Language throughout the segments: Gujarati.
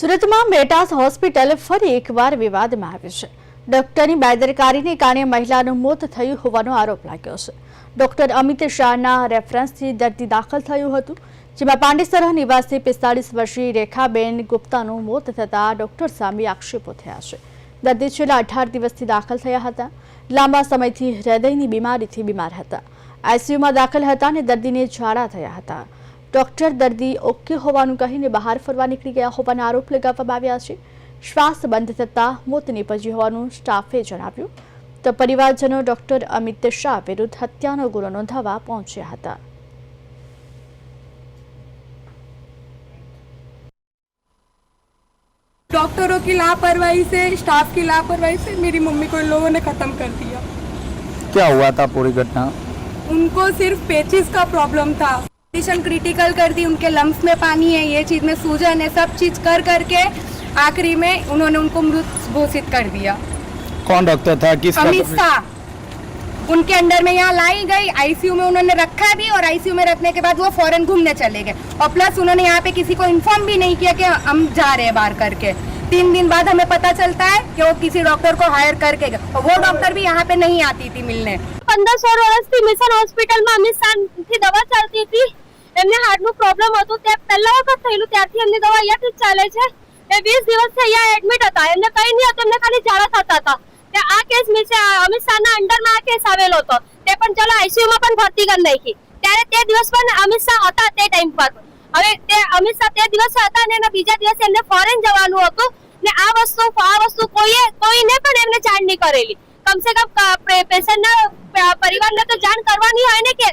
સુરતમાં મેટાસ હોસ્પિટલ ફરી એકવાર વિવાદમાં આવ્યું છે ડોક્ટરની બેદરકારીને કારણે મહિલાનું મોત થયું હોવાનો આરોપ લાગ્યો છે ડોક્ટર અમિત શાહના રેફરન્સથી દર્દી દાખલ થયું હતું જેમાં પાંડેસરા નિવાસી પિસ્તાળીસ વર્ષીય રેખાબેન ગુપ્તાનું મોત થતાં ડોક્ટર સામે આક્ષેપો થયા છે દર્દી છેલ્લા અઢાર દિવસથી દાખલ થયા હતા લાંબા સમયથી હૃદયની બીમારીથી બીમાર હતા આઈસીયુમાં દાખલ હતા અને દર્દીને ઝાડા થયા હતા डॉक्टर दर्दी ओके होवानु कहिने બહાર ફરવા નીકળી ગયા હોવાના આરોપ લગાવવામાં આવ્યા છે શ્વાસ બંધ થતાં મોત ની પજી હોવાનું સ્ટાફે જણાવ્યું તો પરિવારજનો ડોક્ટર અમિત્ય શા વિરુદ્ધ હત્યાનો ગુનો નોંધવા પહોંચ્યા હતા ડોક્ટર ઓકી લાપરવાઈ સે સ્ટાફ કી લાપરવાઈ સે મારી મમ્મી કોઈ લોકો ને ખતમ કરી દીયો શું ہوا تھا પૂરી ઘટના उनको सिर्फ पेचिस का प्रॉब्लम था कंडीशन क्रिटिकल कर दी उनके लंग्स में पानी है ये चीज़ में सूजन है सब चीज़ कर करके आखिरी में उन्होंने उनको मृत घोषित कर दिया कौन डॉक्टर था किस अमित शाह उनके अंडर में यहाँ लाई गई आईसीयू में उन्होंने रखा भी और आईसीयू में रखने के बाद वो फॉरन घूमने चले गए और प्लस उन्होंने यहाँ पे किसी को इन्फॉर्म भी नहीं किया कि हम जा रहे हैं बाहर करके तीन दिन बाद हमें पता चलता है कि वो किसी डॉक्टर को हायर करके गए और वो डॉक्टर भी यहाँ पे नहीं आती थी मिलने पंद्रह सौ रोज थी मिशन हॉस्पिटल में अमित शाह की दवा चलती थी એમને હાર્ટનું પ્રોબ્લેમ હતું તે પહેલા વખત થયેલું ત્યારથી અમને દવા અહીંયા જ ચાલે છે એ વીસ દિવસથી અહીંયા એડમિટ હતા એમને કંઈ નહીં હતું એમને ખાલી ઝાડા થતા હતા તે આ કેસ મેં છે અમિત શાહના અંડરમાં આ કેસ આવેલો હતો તે પણ ચલો આઈસીયુમાં પણ ભરતી કરી નાખી ત્યારે તે દિવસ પણ અમિત શાહ હતા તે ટાઈમ પર હવે તે અમિત શાહ તે દિવસે હતા અને એના બીજા દિવસે એમને ફોરેન જવાનું હતું ને આ વસ્તુ આ વસ્તુ કોઈએ કોઈને પણ એમને જાણ નહીં કરેલી કમસે કમ પેશન્ટના પરિવારને તો જાણ કરવાની હોય ને કે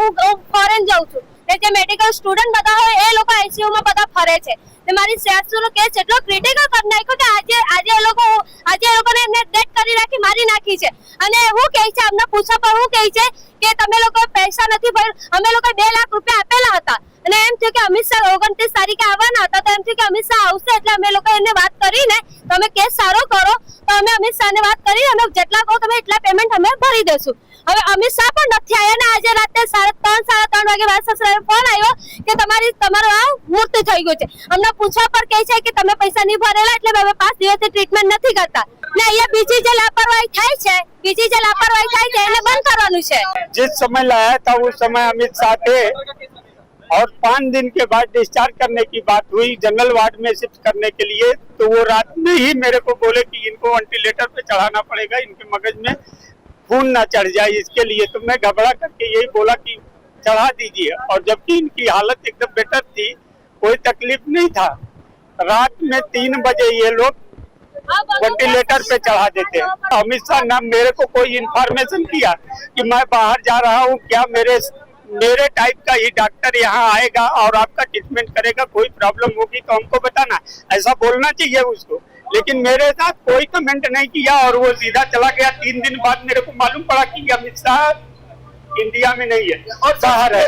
હું ફોરેન જાઉં છું ને જે મેડિકલ સ્ટુડન્ટ બધા હોય એ લોકો આઈસીયુમાં બધા ફરે છે ને મારી સેટ્સનો કેસ એટલો ક્રિટિકલ કરી નાખ્યો કે આજે આજે એ લોકો આજે એ લોકોને એમને ડેટ કરી રાખી મારી નાખી છે અને હું કહે છે અમને પૂછવા પર હું કહે છે કે તમે લોકો પૈસા નથી ભર્યા અમે લોકો બે લાખ રૂપિયા આપેલા હતા અને એમ થયું કે અમિત શાહ ઓગણત્રીસ તારીખે આવવાના હતા તો એમ થયું કે અમિત શાહ આવશે એટલે અમે લોકો એને વાત કરીને તમે કેસ સારો કરો તો અમે અમિત શાહને વાત કરી અમે જેટલા કહો તમે એટલા પેમેન્ટ અમે ભરી દેશું હવે અમિત શાહ પણ નથી આવ્યા ને આજે રાતે સાડા ત્રણ સાડા ત્રણ વાગે વાત સસરાએ ફોન આવ્યો કે તમારી તમારો આ મૃત્યુ થઈ ગયું છે અમને પૂછવા પર કહે છે કે તમે પૈસા નહીં ભરેલા એટલે અમે પાંચ દિવસથી ટ્રીટમેન્ટ નથી કરતા ને અહીંયા બીજી જે લાપરવાહી થાય છે બીજી જે લાપરવાહી થાય છે એને બંધ કરવાનું છે જે સમય લાયા તા હું સમય અમિત સાથે और पाँच दिन के बाद डिस्चार्ज करने की बात हुई जनरल वार्ड में शिफ्ट करने के लिए तो वो रात में ही मेरे को बोले कि इनको वेंटिलेटर पे चढ़ाना पड़ेगा इनके मगज में खून ना चढ़ जाए इसके लिए तो मैं घबरा करके यही बोला कि चढ़ा दीजिए और जबकि इनकी हालत एकदम बेटर थी कोई तकलीफ नहीं था रात में तीन बजे ये लोग वेंटिलेटर पे चढ़ा देते अमित शाह ने मेरे को कोई इन्फॉर्मेशन किया कि मैं बाहर जा रहा हूँ क्या मेरे मेरे टाइप का ही डॉक्टर यहाँ आएगा और आपका ट्रीटमेंट करेगा कोई प्रॉब्लम होगी तो हमको बताना ऐसा बोलना चाहिए उसको लेकिन मेरे साथ कोई कमेंट नहीं किया और वो सीधा चला गया तीन दिन बाद मेरे को मालूम पड़ा कि अमित शाह इंडिया में नहीं है और बाहर है